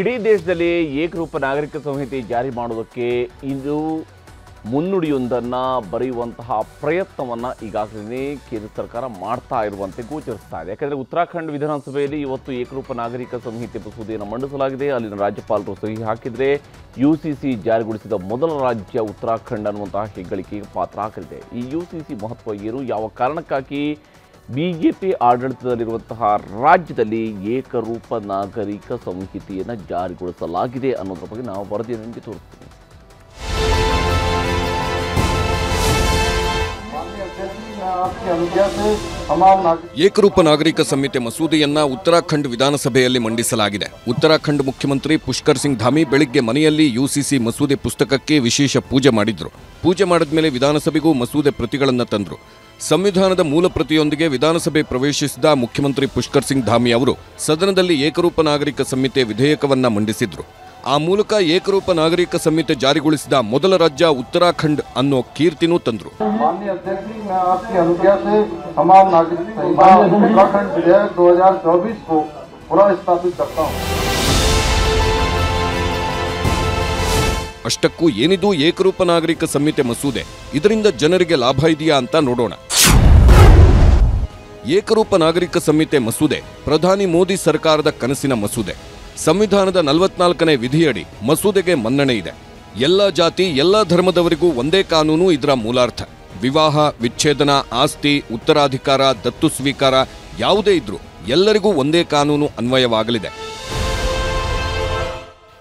ಇಡೀ ದೇಶದಲ್ಲಿ ಏಕರೂಪ ನಾಗರಿಕ ಸಂಹಿತೆ ಜಾರಿ ಮಾಡೋದಕ್ಕೆ ಇದು ಮುನ್ನುಡಿಯೊಂದನ್ನು ಬರೆಯುವಂತಹ ಪ್ರಯತ್ನವನ್ನು ಈಗಾಗಲೇ ಕೇಂದ್ರ ಸರ್ಕಾರ ಮಾಡ್ತಾ ಇರುವಂತೆ ಗೋಚರಿಸ್ತಾ ಇದೆ. ಯಾಕೆಂದರೆ ಉತ್ತರಾಖಂಡ್ ವಿಧಾನಸಭೆಯಲ್ಲಿ ಇವತ್ತು ಏಕರೂಪ ನಾಗರಿಕ ಸಂಹಿತೆ ಮಸೂದೆಯನ್ನು ಮಂಡಿಸಲಾಗಿದೆ. ಅಲ್ಲಿನ ರಾಜ್ಯಪಾಲರು ಸಹಿ ಹಾಕಿದರೆ ಯು ಜಾರಿಗೊಳಿಸಿದ ಮೊದಲ ರಾಜ್ಯ ಉತ್ತರಾಖಂಡ್ ಅನ್ನುವಂತಹ ಹೆಗ್ಗಳಿಕೆಗೆ ಪಾತ್ರ ಆಗಲಿದೆ ಈ ಯು ಸಿ ಯಾವ ಕಾರಣಕ್ಕಾಗಿ ಬಿಜೆಪಿ ಆಡಳಿತದಲ್ಲಿರುವಂತಹ ರಾಜ್ಯದಲ್ಲಿ ಏಕರೂಪ ನಾಗರಿಕ ಸಂಹಿತೆಯನ್ನು ಜಾರಿಗೊಳಿಸಲಾಗಿದೆ ಅನ್ನೋದ್ರ ಬಗ್ಗೆ ನಾವು ವರದಿಯನ್ನು ನಿಮಗೆ ತೋರಿಸ್ತೀವಿ. ಏಕರೂಪ ನಾಗರಿಕ ಸಂಹಿತೆ ಮಸೂದೆಯನ್ನ ಉತ್ತರಾಖಂಡ್ ವಿಧಾನಸಭೆಯಲ್ಲಿ ಮಂಡಿಸಲಾಗಿದೆ. ಉತ್ತರಾಖಂಡ್ ಮುಖ್ಯಮಂತ್ರಿ ಪುಷ್ಕರ್ ಸಿಂಗ್ ಧಾಮಿ ಬೆಳಿಗ್ಗೆ ಮನೆಯಲ್ಲಿ ಯುಸಿಸಿ ಮಸೂದೆ ಪುಸ್ತಕಕ್ಕೆ ವಿಶೇಷ ಪೂಜೆ ಮಾಡಿದ್ರು. ಪೂಜೆ ಮಾಡಿದ್ಮೇಲೆ ವಿಧಾನಸಭೆಗೂ ಮಸೂದೆ ಪ್ರತಿಗಳನ್ನ ತಂದ್ರು. ಸಂವಿಧಾನದ ಮೂಲ ಪ್ರತಿಯೊಂದಿಗೆ ವಿಧಾನಸಭೆ ಪ್ರವೇಶಿಸಿದ ಮುಖ್ಯಮಂತ್ರಿ ಪುಷ್ಕರ್ ಸಿಂಗ್ ಧಾಮಿ ಅವರು ಸದನದಲ್ಲಿ ಏಕರೂಪ ನಾಗರಿಕ ಸಂಹಿತೆ ವಿಧೇಯಕವನ್ನ ಮಂಡಿಸಿದ್ರು. ಆ ಮೂಲಕ ಏಕರೂಪ ನಾಗರಿಕ ಸಂಹಿತೆ ಜಾರಿಗೊಳಿಸಿದ ಮೊದಲ ರಾಜ್ಯ ಉತ್ತರಾಖಂಡ್ ಅನ್ನೋ ಕೀರ್ತಿನೂ ತಂದ್ರು. ಅಷ್ಟಕ್ಕೂ ಏನಿದು ಏಕರೂಪ ನಾಗರಿಕ ಸಂಹಿತೆ ಮಸೂದೆ? ಇದರಿಂದ ಜನರಿಗೆ ಲಾಭ ಇದೆಯಾ ಅಂತ ನೋಡೋಣ. ಏಕರೂಪ ನಾಗರಿಕ ಸಂಹಿತೆ ಮಸೂದೆ ಪ್ರಧಾನಿ ಮೋದಿ ಸರ್ಕಾರದ ಕನಸಿನ ಮಸೂದೆ. ಸಂವಿಧಾನದ ನಲವತ್ನಾಲ್ಕನೇ ವಿಧಿಯಡಿ ಮಸೂದೆಗೆ ಮನ್ನಣೆ ಇದೆ. ಎಲ್ಲ ಜಾತಿ, ಎಲ್ಲ ಧರ್ಮದವರಿಗೂ ಒಂದೇ ಕಾನೂನು, ಇದರ ಮೂಲಾರ್ಥ. ವಿವಾಹ, ವಿಚ್ಛೇದನ, ಆಸ್ತಿ, ಉತ್ತರಾಧಿಕಾರ, ದತ್ತು ಸ್ವೀಕಾರ ಯಾವುದೇ ಇದ್ರೂ ಎಲ್ಲರಿಗೂ ಒಂದೇ ಕಾನೂನು ಅನ್ವಯವಾಗಲಿದೆ.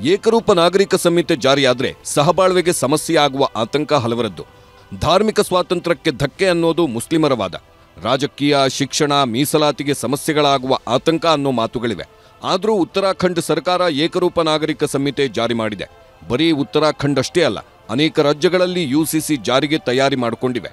ಏಕರೂಪ ನಾಗರಿಕ ಸಂಹಿತೆ ಜಾರಿಯಾದರೆ ಸಹಬಾಳ್ವೆಗೆ ಸಮಸ್ಯೆ ಆಗುವ ಆತಂಕ ಹಲವರದ್ದು. ಧಾರ್ಮಿಕ ಸ್ವಾತಂತ್ರ್ಯಕ್ಕೆ ಧಕ್ಕೆ ಅನ್ನೋದು ಮುಸ್ಲಿಮರ ವಾದ. ರಾಜಕೀಯ, ಶಿಕ್ಷಣ, ಮೀಸಲಾತಿಗೆ ಸಮಸ್ಯೆಗಳಾಗುವ ಆತಂಕ ಅನ್ನೋ ಮಾತುಗಳಿವೆ. ಆದರೂ ಉತ್ತರಾಖಂಡ್ ಸರ್ಕಾರ ಏಕರೂಪ ನಾಗರಿಕ ಸಂಹಿತೆ ಜಾರಿ ಮಾಡಿದೆ. ಬರೀ ಉತ್ತರಾಖಂಡ್ ಅಷ್ಟೇ ಅಲ್ಲ, ಅನೇಕ ರಾಜ್ಯಗಳಲ್ಲಿ ಯುಸಿಸಿ ಜಾರಿಗೆ ತಯಾರಿ ಮಾಡಿಕೊಂಡಿವೆ.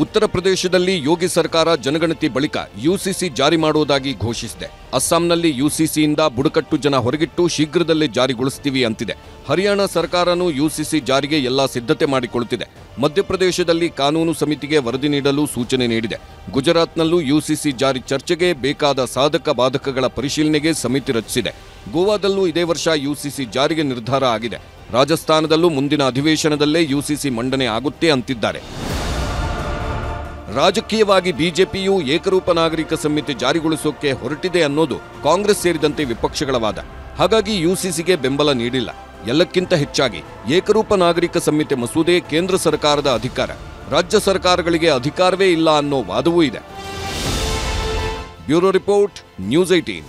ಉತ್ತರ ಪ್ರದೇಶದಲ್ಲಿ ಯೋಗಿ ಸರ್ಕಾರ ಜನಗಣತಿ ಬಳಿಕ ಯುಸಿಸಿ ಜಾರಿ ಮಾಡುವುದಾಗಿ ಘೋಷಿಸಿದೆ. ಅಸ್ಸಾಂನಲ್ಲಿ ಯುಸಿಸಿಯಿಂದ ಬುಡಕಟ್ಟು ಜನ ಹೊರಗಿಟ್ಟು ಶೀಘ್ರದಲ್ಲೇ ಜಾರಿಗೊಳಿಸ್ತೀವಿ ಅಂತಿದೆ. ಹರಿಯಾಣ ಸರ್ಕಾರನೂ ಯುಸಿಸಿ ಜಾರಿಗೆ ಎಲ್ಲ ಸಿದ್ಧತೆ ಮಾಡಿಕೊಳ್ಳುತ್ತಿದೆ ಮಧ್ಯಪ್ರದೇಶದಲ್ಲಿ ಕಾನೂನು ಸಮಿತಿಗೆ ವರದಿ ನೀಡಲು ಸೂಚನೆ ನೀಡಿದೆ. ಗುಜರಾತ್ನಲ್ಲೂ ಯುಸಿಸಿ ಜಾರಿ ಚರ್ಚೆಗೆ ಬೇಕಾದ ಸಾಧಕ ಬಾಧಕಗಳ ಪರಿಶೀಲನೆಗೆ ಸಮಿತಿ ರಚಿಸಿದೆ. ಗೋವಾದಲ್ಲೂ ಇದೇ ವರ್ಷ ಯುಸಿಸಿ ಜಾರಿಗೆ ನಿರ್ಧಾರ ಆಗಿದೆ. ರಾಜಸ್ಥಾನದಲ್ಲೂ ಮುಂದಿನ ಅಧಿವೇಶನದಲ್ಲೇ ಯುಸಿಸಿ ಮಂಡನೆ ಆಗುತ್ತೆ ಅಂತಿದ್ದಾರೆ. ರಾಜಕೀಯವಾಗಿ ಬಿಜೆಪಿಯು ಏಕರೂಪ ನಾಗರಿಕ ಸಂಹಿತೆ ಜಾರಿಗೊಳಿಸೋಕೆ ಹೊರಟಿದೆ ಅನ್ನೋದು ಕಾಂಗ್ರೆಸ್ ಸೇರಿದಂತೆ ವಿಪಕ್ಷಗಳ ವಾದ ಹಾಗಾಗಿ ಯುಸಿಸಿಗೆ ಬೆಂಬಲ ನೀಡಿಲ್ಲ. ಎಲ್ಲಕ್ಕಿಂತ ಹೆಚ್ಚಾಗಿ ಏಕರೂಪ ನಾಗರಿಕ ಸಂಹಿತೆ ಮಸೂದೆ ಕೇಂದ್ರ ಸರ್ಕಾರದ ಅಧಿಕಾರ. ರಾಜ್ಯ ಸರ್ಕಾರಗಳಿಗೆ ಅಧಿಕಾರವೇ ಇಲ್ಲ ಅನ್ನೋ ವಾದವೂ ಇದೆ. Bureau report, news eighteen